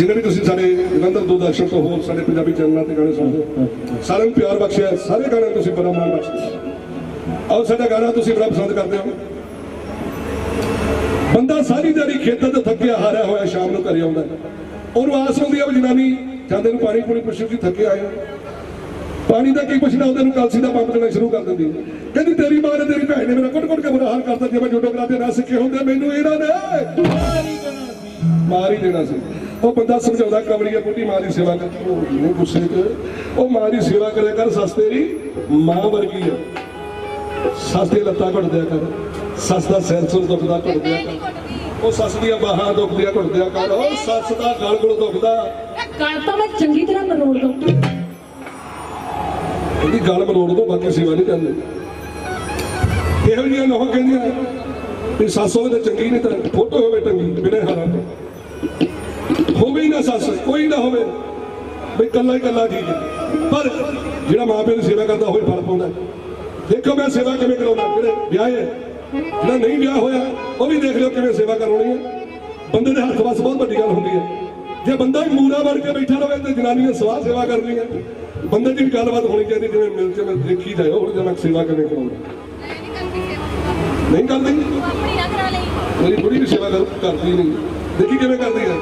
ਜਿੰਨੇ ਵੀ ਤੁਸੀਂ ਸਾਡੇ ਜਲੰਧਰ ਦੂਰਦਰਸ਼ਨ ਤੋਂ ਹੋ ਸਾਡੇ ਪੰਜਾਬੀ ਚੈਨਲਾਂ ਤੇ ਗਾਣੇ ਸੁਣਦੇ ਹੋ, ਸਾਰਿਆਂ ਨੂੰ ਪਿਆਰ ਬਖਸ਼ਿਆ ਸਾਰੇ ਗਾਣੇ ਤੁਸੀਂ ਬੜਾ ਮਾਣ ਬਖਸ਼ਿਆ ਆਓ ਸਾਡਾ ਗਾਣਾ ਤੁਸੀਂ ਬੜਾ ਪਸੰਦ ਕਰਦੇ ਹੋ। ਬੰਦਾ ਸਾਰੀ ਦਿਹਾੜੀ ਖੇਤਾਂ ਤੇ ਥੱਕਿਆ ਹਾਰਿਆ ਹੋਇਆ ਸ਼ਾਮ ਨੂੰ ਘਰੇ ਆਉਂਦਾ ਉਹਨੂੰ ਆਸ ਹੁੰਦੀ ਹੈ ਵੀ ਜਨਾਨੀ ਜਾਂਦੇ ਨੂੰ ਪਾਣੀ ਪੂਣੀ ਪੁੱਛੂ ਜੀ, ਥੱਕੇ ਆਏ ਪਾਣੀ ਦਾ ਕੀ ਪੁੱਛਣਾ ਉਹਦੇ ਨੂੰ ਕਲਸੀ ਦਾ ਪੰਪ ਦੇਣਾ ਸ਼ੁਰੂ ਕਰ ਦਿੰਦੀ ਕਹਿੰਦੀ, ਤੇਰੀ ਮਾਂ ਨੇ ਤੇਰੀ ਭੈਣ ਨੇ ਮੇਰਾ ਕੁੱਟ ਕੁੱਟ ਕੇ ਬੁਰਾ ਹਾਲ ਕਰਤਾ ਜਿਵੇਂ ਜੋਟੋ ਕਰਾਤੇ ਨਾ ਸਿੱਖੇ ਹੁੰਦੇ, ਮੈਨੂੰ ਇਹਨਾਂ ਨੇ ਮਾਰ ਹੀ ਦੇਣਾ ਸੀ। ਉਹ ਬੰਦਾ ਸਮਝਾਉਂਦਾ ਕਮਲੀਆ ਬੁੱਢੀ ਮਾਂ ਦੀ ਸੇਵਾ ਕਰ ਉਹ ਨਹੀਂ ਗੁੱਸੇ 'ਚ। ਉਹ ਮਾਂ ਦੀ ਸੇਵਾ ਕਰਿਆ ਕਰ ਸੱਸ ਤੇਰੀ ਮਾਂ ਵਰਗੀ ਆ। ਸੱਸ ਦੀ ਲੱਤਾਂ ਘੁੱਟ ਦਿਆ ਕਰ। ਸੱਸ ਦਾ ਸਿਰ ਸੁਰ ਦੁਖਦਾ ਘੁੱਟ ਦਿਆ ਕਰ। ਉਹ ਸੱਸ ਦੀਆਂ ਬਾਹਾਂ ਦੁਖਦੀਆਂ ਘੁੱਟ ਦਿਆ ਕਰ। ਉਹ ਸੱਸ ਦਾ ਗਲ ਗੁਲ ਦੁਖਦਾ। ਗੱਲ ਤਾਂ ਮੈਂ ਚੰਗੀ ਤਰ੍ਹਾਂ ਮਰੋੜ ਦਊਂ ਇਹਦੀ ਗੱਲ ਮਰੋੜ ਦੋ ਬਾਕੀ ਸੇਵਾ ਨਹੀਂ ਕਰਨੀ। ਇਹੋ ਜਿਹੀਆਂ ਲੋਕਾਂ ਕਹਿੰਦੀਆਂ ਵੀ ਸੱਸ ਹੋਵੇ ਤਾਂ ਚੰਗੀ ਨਹੀਂ ਤਾਂ ਫੋਟੋ ਹੋਵੇ ਟੰਗੀ ਬਿਨਾਂ ਹਾਲਾਂ ਤੋਂ। ਸੱਸ ਕੋਈ ਨਾ ਹੋਵੇ। ਵੀ ਕੱਲਾ ਹੀ ਕੱਲਾ ਹੈ। ਪਰ ਜਿਹੜਾ ਮਾਂ ਪਿਓ ਦੀ ਸੇਵਾ ਕਰਦਾ ਹੋਏ ਫਲ ਪਾਉਂਦਾ। ਦੇਖੋ ਮੈਂ ਸੇਵਾ ਕਿਵੇਂ ਕਰਾਉਂਦਾ ਜਿਹੜੇ ਵਿਆਹ ਹੈ ਜਿਹੜਾ ਨਹੀਂ ਵਿਆਹ ਹੋਇਆ ਉਹ ਵੀ ਦੇਖ ਲਿਓ ਕਿਵੇਂ ਸੇਵਾ ਕਰਾਉਣੀ ਹੈ। ਬੰਦੇ ਦੇ ਹੱਥ ਵਸ ਬਹੁਤ ਵੱਡੀ ਗੱਲ ਹੁੰਦੀ ਹੈ। ਜੇ ਬੰਦਾ ਹੀ ਮੂਰਾ ਬਣ ਕੇ ਬੈਠਾ ਰਹੇ ਤੇ ਜਨਾਨੀ ਨੇ ਸਵਾਹ ਸੇਵਾ ਕਰਨੀ ਹੈ। ਬੰਦੇ ਦੀ ਗੱਲਬਾਤ ਹੋਣੀ ਚਾਹੀਦੀ ਜਿਵੇਂ ਮਿਲ ਕੇ ਮੈਂ ਦੇਖੀ ਜਾਏ ਹੁਣ ਜੇ ਮੈਂ ਸੇਵਾ ਕਿਵੇਂ ਕਰਾਉਂਦਾ। ਨਹੀਂ ਕਰਦੀ? ਮੇਰੀ ਬੁੜੀ ਵੀ ਸੇਵਾ ਕਰ- ਕਰਦੀ ਨਹੀਂ। ਦੇਖੀ ਕਿਵੇਂ ਕਰਦੀ ਹੈ?